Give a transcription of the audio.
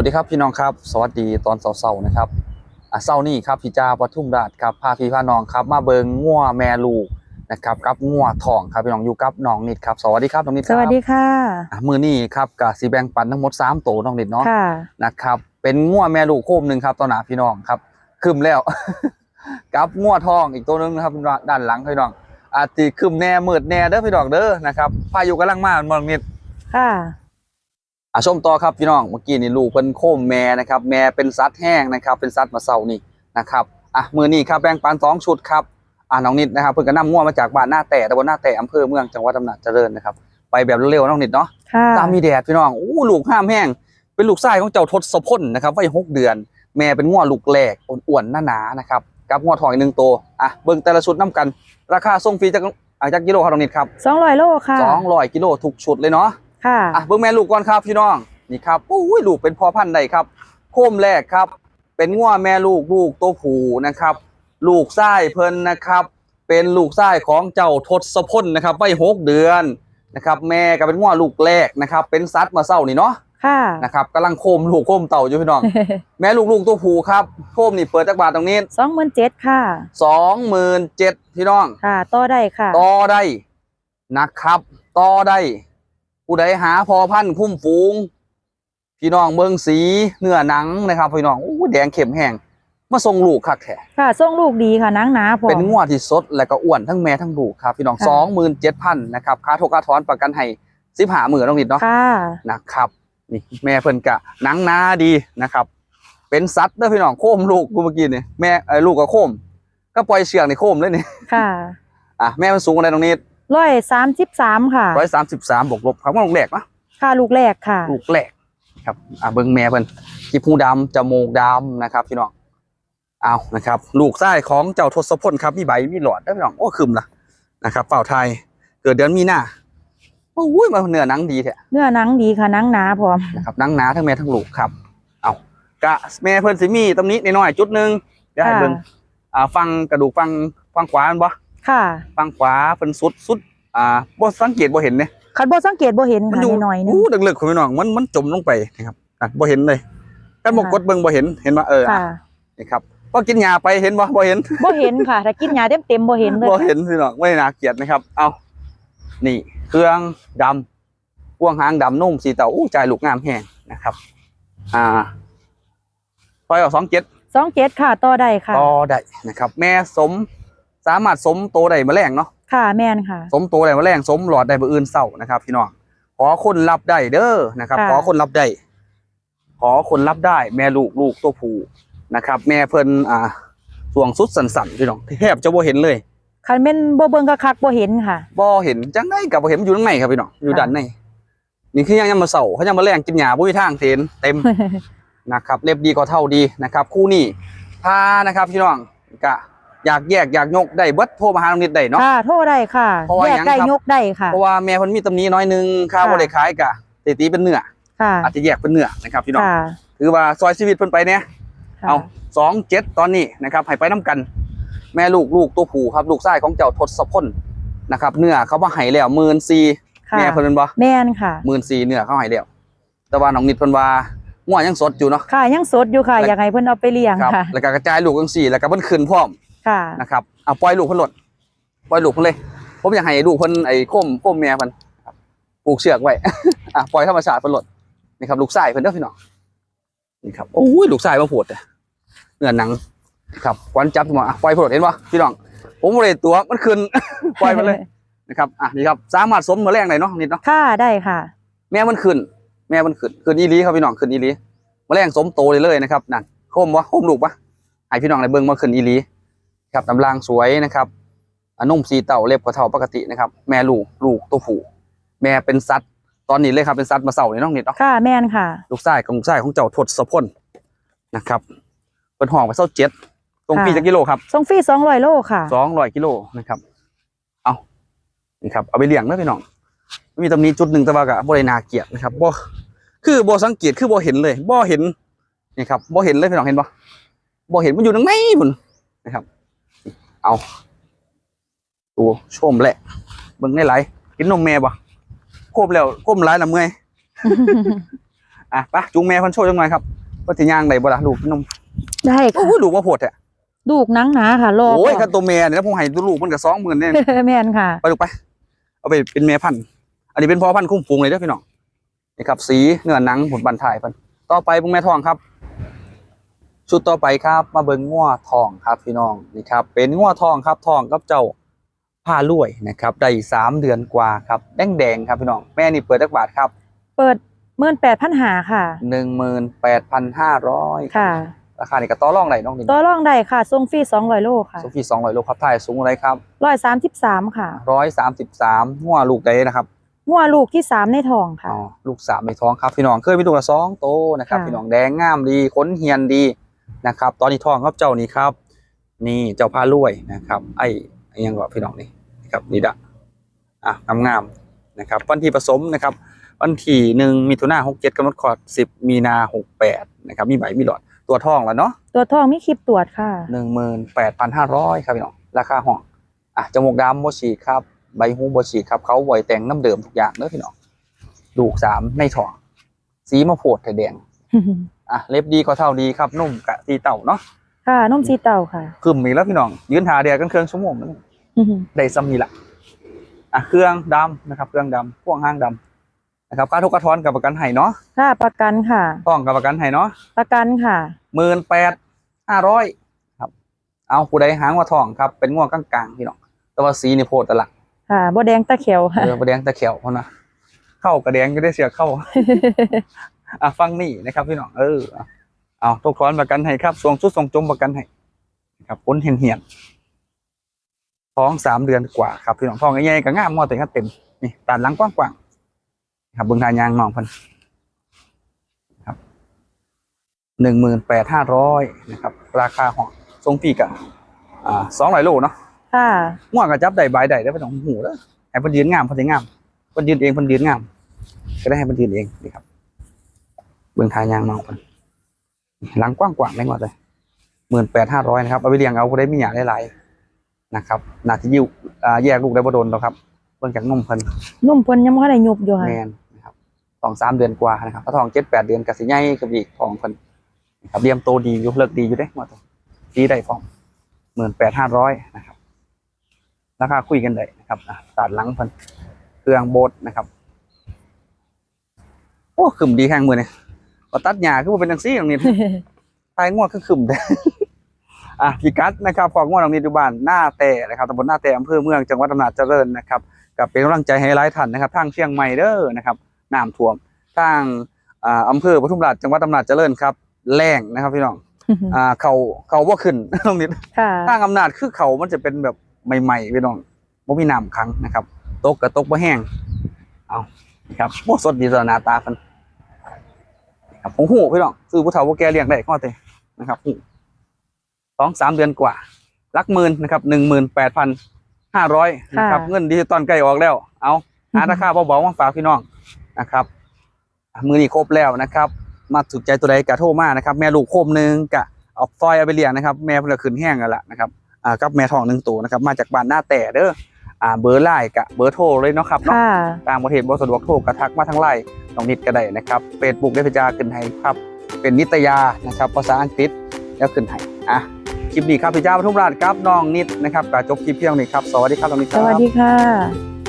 วัสดีครับพี่น้องครับสวัสดีตอนเสาร์ๆนะครับอะเสาร์นี้ครับพี่จ้าปทุมราชครับพาพี่พาน้องครับ มาเบิงง่วแม่ลูกนะครับกับง่วทองครับพี่น้องอยู่กับน้องนิดครับสวัสดีครับน้องนิดคสรับวัสดีค่ะอะมือนี้ครับกับสีแบ่งปันทั้งหมด3ตัวน้องนิดเนาะค่ะนะครับเป็นง่วแม่ลูกโคมหนึ่งครับตอนหนาพี่น้องครับคืมแล้วกับง่วทองอีกตัวหนึงนะครับด้านหลังพี่น้องอาจจะคืมแน่มืดแน่เด้อพี่น้องเด้อนะครับพายุกำลังมาน้องนิดค่ะ อะชมต่อครับพี่น้องเมื่อกี้นี่ลูกเพิ่นโคมแม่นะครับ แม่เป็นสัตว์แห้งนะครับ เป็นสัตว์มาเศร้านี่นะครับอะมือนี้ครับแบ่งปันสองชุดครับอะน้องนิดนะครับเพิ่นก็นำง่วงมาจากบ้านหน้าแต่ตำบลหน้าแต่อำเภอเมืองจังหวัดอำนาจเจริญนะครับไปแบบเร็วๆน้องนิดเนาะค่ะตามมีแดดพี่น้องอู้ลูกห้ามแห้งเป็นลูกชายของเจ้าทศพลนะครับวัยหกเดือน แม่เป็นง่วลูกแรกอ้วนๆหนาๆนะครับกับง่วทองอีกหนึ่งตัวอะเบิ่งแต่ละชุดน้กัน ราคาส่งฟรีจากอะจากกิโลครับน้องนิดครับสองร้อยโลค่ะสองร้อยกิโลทุกชุดเลยเนาะ ค่ะอะเบิ่งแม่ลูกก่อนครับพี่น้องนี่ครับโอ้ยลูกเป็นพ่อพันธุ์ใดครับ โคมแรกครับ เป็นง่วแม่ลูกลูกตัวผู้นะครับ ลูกไส้เพิ่นนะครับ เป็นลูกไส้ของเจ้าทศพลนะครับวัยหกเดือนนะครับ แม่ก็เป็นง่วลูกแรกนะครับ เป็นซัดมาเศร้านี่เนาะค่ะนะครับกำลังโคมลูกโคมเต่าอยู่พี่น้อง แม่ลูกลูกตัวผู้ครับโคมนี่เปิดจากบาทตรงนี้สองหมื่นเจ็ดค่ะสองหมื่นเจ็ดพี่น้องค่ะต่อได้ค่ะต่อได้นะครับต่อได้ ผู้ใดหาพอพันธุ์คุ้มฟูง พี่น้องเมืองสีเนื้อหนังนะครับ พี่น้องอู้แดงเข็มแห้งมาส่งลูกคักแท้ค่ะส่งลูกดีค่ะหนังหนาพอเป็นงวดที่สดและก็อ้วนทั้งแม่ทั้งลูกครับพี่น้องค่ะสองหมื่นเจ็ดพันนะครับค่าโทรค่าถอนประกันให้สิบหาหมื่นต้องนิดเนาะค่ะนะครับนี่แม่เพิ่นกะหนังหนาดีนะครับ เป็นสัตว์เด้อพี่น้องโคมลูกกูเมื่อกี้นี่แม่เอ้ยลูกก็โคม ก็ปล่อยเชือกในโคมเลยนี่ค่ะอะแม่มันสูงอะไรตรงนี้ ร้อยสามสิบสามค่ะร้อยสามสิบสามบวกลบครับว่าลูกแรกเนาะค่ะลูกแรกค่ะลูกแรกครับอะเบิ่งแม่เพิ่นกีบหูดำจมูกดำนะครับพี่น้องเอานะครับ ลูกไส้ของเจ้าทศพลครับมีใบมีหลอดได้อพี่น้องโอ้คึมละนะครับเป่าไทยเกิดเดือนมีนาโอ้ยมาเนื้อหนังดีแท้เนื้อหนังดีค่ะหนังหนาพร้อมนะครับหนังหนาทั้งแม่ทั้งลูกครับเอากะแม่เพิ่นสิมีตำนี้น้อยๆจุดหนึงเดี๋ยวให้เบิ่งอ่าฟังกระดูกฟังฟังขวาแม่นบ่ ค่ะฟังขวาเพิ่นสุดสุดอ่าบ่สังเกตบ่เห็นเนี่ยคันบ่สังเกตบ่เห็นมันค่ะอยู่หน่อยๆนึง อู้ลึกๆคุณพี่น้องมันมันจมลงไปนะครับอะบ่เห็นเลยกันบ่ค่ะ กดเบิ่งบ่เห็นเห็นว่าเออค่ะนี่ครับพอกินยาไปเห็นบ่บ่เห็น บ่เห็นค่ะ ถ้ากินยาเต็มๆบ่เห็นเลยบ่ค่ะเห็นพี่น้องไม่น่าเกลียดนะครับ เอานี่ เครื่องดำพ่วงหางดำนุ่มสีเต่าอู้ใจลูกงามแห้งนะครับ อ่าปล่อยออกสองเจ็ดสองเจ็ดค่ะต่อได้ค่ะ ต่อได้นะครับ แม่สม สามารถสมโตได้แมลงเนาะค่ะแม่นค่ะ สมโตได้แมลงสมหลอดได้เบอร์อื่นเศร้านะครับ พี่น้องขอคนรับได้เด้อนะครับ ค่ะ ขอคนรับได้ ขอคนรับได้ แม่ลูกลูกตัวผู้นะครับ แม่เพิ่นอ่าสวงสุดสันๆพี่น้องแทบจะบ่เห็นเลยคันแม่นบ่เบิ่งคักๆบ่เห็นค่ะ บ่เห็นจังไดกับบ่เห็นมันอยู่ข้างในครับพี่น้องอยู่ค่ะ ด้านในนี่คือยังยังมาเสาเขายังมาแรงกินหญ้าบ่มีทางเทนเต็ม นะครับเล็บดีก็เท่าดีนะครับ คู่นี้พานะครับพี่น้องก็ อยากแยกอยากยกได้เบิดโทรมาหาน้องนิดได้เนาะ ค่ะโทษได้ค่ะเพราะว่าแยกหยังได้ครับ ยกได้ค่ะ เพราะว่าแม่เพิ่นมีตำหนี้น้อยหนึงข้าวค่ะ บ่ได้ขายกะตีตีเป็นเนื้อค่ะอาจจะแยกเป็นเนื้อนะครับพี่น้องค่ะถือว่าซอยชีวิตเพิ่นไปเนี่ยค่ะเอาสองเจ็ดตอนนี้นะครับให้ไปน้กัน แม่ลูกลูกตัวผู้ครับ ลูกชายของเจ้าทศพลนะครับเนื้อเขามาให้แล้ว14,000ค่ะแม่เพิ่นเป็นบ่แม่นค่ะหมื่นสี่เนื้อเขาให้แล้วแต่ว่าน้องนิดเพิ่นว่าง่วยังสดอยู่เนาะ ค่ะยังสดอยู่ค่ะแล้ว อยากให้เพิ่นเอาไปเลี้ยงครับค่ะ แล้วก็กระจายลูกจังสี่แล้วก็เพิ่นขึ้นพร้อม ค่ะนะครับเอาปล่อยลูกเพิ่นหลดปล่อยลูกเพิ่นเลย ผมอยากให้ลูกเพิ่นไอ้โคมโคมแม่เพิ่นครับปลูกเชือกไว้อะปล่อยธรรมชาติเพิ่นหลดนี่ครับลูกชายเพิ่นเด้อพี่น้องนี่ครับโอ้ยลูกชายมาโผดเลยเนื้อหนังครับควันจับมาอะปล่อยเพิ่นโหลดเห็นปะพี่น้องผมบ่ได้ตัวมันขึ้นปล่อยมันเลยนะครับอะนี่ครับสามารถสมมาแรงได้เนาะนิดเนาะค่ะได้ค่ะ แม่มันขึ้น แม่มันขึ้นขึ้นอีหลีครับพี่น้องขึ้นอีหลีแมลงสมโตเลยเลยนะครับนั่นโคมวะโคมลูกปะให้พี่น้องในเบิ้งมาขึ้นอีหลี ครับน้ำลางสวยนะครับอะนุ่มสีเต่าเล็บกว่าเท่าปกตินะครับ แม่ลูกลูกตัวผู้แม่เป็นสัตว์ตอนนี้เลยครับเป็นสัตว์มาเสาเนี่ยน้องนิดเนาะค่ะแม่นค่ะ ลูกชายของลูกชายของเจ้าทศพลนะครับเป็นห้องไปเส้าเจ็ดตรงค่ะปีจักกิโลครับส่งฟรี200โลค่ะสองร้อยกิโลนะครับ เอานี่ครับเอาไปเลี้ยงนะพี่น้องมีตำหนี้จุดหนึ่งแต่ว่ากะบ่ได้นาเกลียดนะครับบ่คือบ่สังเกตคือบ่เห็นเลยบ่เห็นนี่ครับบ่เห็นเลยพี่น้องเห็นบ่บ่เห็นมันอยู่ตรงไหนพุ่นนะครับ เอาดูชมแหละเบิ่งได้หลายกินนมแม่บ่โคบแล้วโคมหลายละเมื่อยอะไปจูงแม่คนโชว์จังหน่อยครับว่าสิย่างได้บ่ล่ะลูกนมได้โอ้ค่ะโหลูกว่าโพดแท้ลูกหนังหนาค่ะรอโอ้ยก่คันตัวแม่เนี่ยนะผมให้ตัวลูกมันก็20,000เนี่ยแม่นค่ะ ไปลูกไป เอาไปเป็นแม่พันธุ์อันนี้เป็นพ่อพันธุ์คุ้มฟูงเลยเด้อพี่น้องนี่ครับสีเนื้อหนังผลบันถ่ายพันธุ์ต่อไปพวกแม่ทองครับ ชุดต่อไปครับมาเบิ่งง้อทองครับพี่น้องนี่ครับเป็นง้อทองครับทองกับเจ้าผ้าลวยนะครับได้สามเดือนกว่าครับแดงแดงๆครับพี่น้องแม่นี่เปิดจักบาทครับ เปิดเมื่นแปดพันหาค่ะหนึ่งหมื่นแปดพันห้าร้อยค่ะ ราคานี่ก็ต่อรองไหนน้องนี่ตัวร่องได้ค่ะทรงฟรีสองร้อยโลค่ะโซฟีสองร้อยโลครับถ่ายสูงอะไรครับร้อยสามสิบสามค่ะร้อยสามสิบสามง้อลูกใดนะครับงัวลูกที่สามในท้องค่ะ อ๋อ ลูกสามในท้องครับพี่น้อง เคยมีลูกละสองโตนะครับค่ะพี่น้องแดงงามดีขนเฮียนดี นะครับ ตอนนี้ท้องครับเจ้านี่ครับ นี่เจ้าพารวยนะครับ ไอ้ไอ้ยังก็พี่น้องนี่นะครับนี่ดะอะงามๆนะครับวันที่ผสมนะครับ วันที่หนึ่งมิถุนาหกเจ็ดกำหนดคลอดสิบมีนาหกแปดนะครับ มีใบมีหลอดตัวท้องแล้วเนาะตัวท้องมีคลิปตรวจค่ะหนึ่งหมื่นแปดพันห้าร้อยครับพี่น้องราคาห้องอะจมูกดำโมฉีดครับใบหูโมฉีดครับเขาบ่อยแต่งน้ำเดิมทุกอย่างเด้อพี่น้องลูกสามในท้องสีมะโพดไทยแดงอะเล็บดีก็เท่าดีครับนุ่มกะ ตีเต่าเนาะค่ะนมสีเต่าค่ะคึมมีแล้วพี่น้อง ยืนหาเดียกันเครื่องชั่วโมงนึงได้ซ้ำนี่ละอะเครื่องดำนะครับ เครื่องดำพ่วงห้างดำนะครับค่าทุกกระท้อนกับประกันไห้เนาะค่ะประกันค่ะต้องกับประกันไห้เนาะประกันค่ะหมื่นแปดห้าร้อยครับ เอาผู้ใดหางว่าทองครับ เป็นง่วงกลางๆพี่น้องแต่ว่าสีนี่โพดแตะละค่ะบแดงตะเขียวค่ะเออประแดงตะเขียวเขานะเข้ากระแดงก็ได้เสียเข้าอะฟังนี่นะครับพี่น้องเออ เอาเอาทุกท้อนประกันให้ครับสวงชุดทรงจมประกันให้นะครับพ้นเหียนเหียนๆท้องสามเดือนกว่าครับพี่น้องท้องใหญ่ๆก็งามมอแต่ก็เต็มนี่ตาหลังกว้างๆครับเบิ่งทายางน้องเพันครับหนึ่งหมื่นแปดห้าร้อยนะครับ ราคาห้องทรงปีกะอ่าสองร้อยโลเนาะค่ะง่วงก็จับได้บายได้ได้อบ่ต้องหูเด้อให้เพิ่นยืนงามเพิ่นสิงามเพิ่นยืนเองเพิ่นยืนงาม ก็ได้ให้เพิ่นยืนเองนี่ครับ เบิ่งทายางน้องเพิ่น หลังกว้างๆได้หมดเลย18,500นะครับเอาไปเลี้ยงเอาผู้ใดมีหยาหลายๆนะครับน่าจะยิ้วอ่าแยกลูกได้บ่โดนหรอกครับเบิ่งจากนมเพิ่นนุ่มเพิ่นยังบ่ได้ยุบอยู่ค่ะแม่นนะครับท้องสามเดือนกว่านะครับถ้าท้อง7-8เดือนก็สิใหญ่ขึ้นอีกท้องเพิ่นนะครับเลี้ยงโตดีอยู่เลิกดีอยู่เด้หมดเลยดีได้พร้อม18,500นะครับราคาคุยกันได้นะครับอะตัดหลังเพันเครื่องโบดนะครับโอ้ขึ้มดีแข้งมือเนี่ย พอตัดหญ้าคือว่าเป็นจังซี่ตรงนี้ทายง่วงคือขึ้มได้อะพี่กัดนะครับของง่วงตรงนี้อยู่บ้านหน้าแต่นะครับตำบลหน้าแต่อำเภอเมืองจังหวัดอำนาจเจริญนะครับกับเป็นกำลังใจให้หลายท่านนะครับทางเชียงใหม่เด้อนะครับน้ำท่วมทางอ่าอำเภอปทุมราชจังหวัดอำนาจเจริญครับแรงนะครับพี่น้องอ่าเขาเขาว่าขึ้นตรงนี้ค่ะทางอำนาจคือเขามันจะเป็นแบบใหม่ๆพี่น้องบ่มีน้ำขังนะครับตกกับตกบ่แห้งเอาครับโอ้สดดีสดหนาตาเพิ่น ครับผมหูพี่น้องซื้อผู้เฒ่าผู้แก่เลี้ยงได้ข้อเตนะครับหูสองสามเดือนกว่าหลักหมื่นนะครับหนึ่งหมื่นแปดพันห้าร้อยนะครับเงินดิจิตอลใกล้ออกแล้ว เอาหาราคาเบาๆมาฝากพี่น้องนะครับอะมือนี้ครบแล้วนะครับ มาถูกใจตัวใดกะโทรมานะครับ แม่ลูกโคมหนึงกะเอาฟอยเอาไปเลี้ยงนะครับ แม่เพิ่นก็ขึ้นแห้งกันละนะครับอ่ากับแม่ทองหนึ่งตัวนะครับ มาจากบ้านหน้าแต่เด้อ อ่าเบอร์ไลน์กับเบอร์โทรเลยเนาะครับเนาะค่ะ ต่างประเทศบ่สะดวกโทรกระทักมาทางไลน์น้องนิดก็ได้นะครับเฟซบุ๊กได้พิจารขึ้นให้ครับ เป็นนิตยานะครับภาษาอังกฤษแล้วขึ้นให้อะคลิปนี้ครับพิจารปทุมราชครับน้องนิดนะครับก็จบคลิปเพียงนี้ครับสวัสดีครับน้องนิดคสรับ วัสดีค่ะ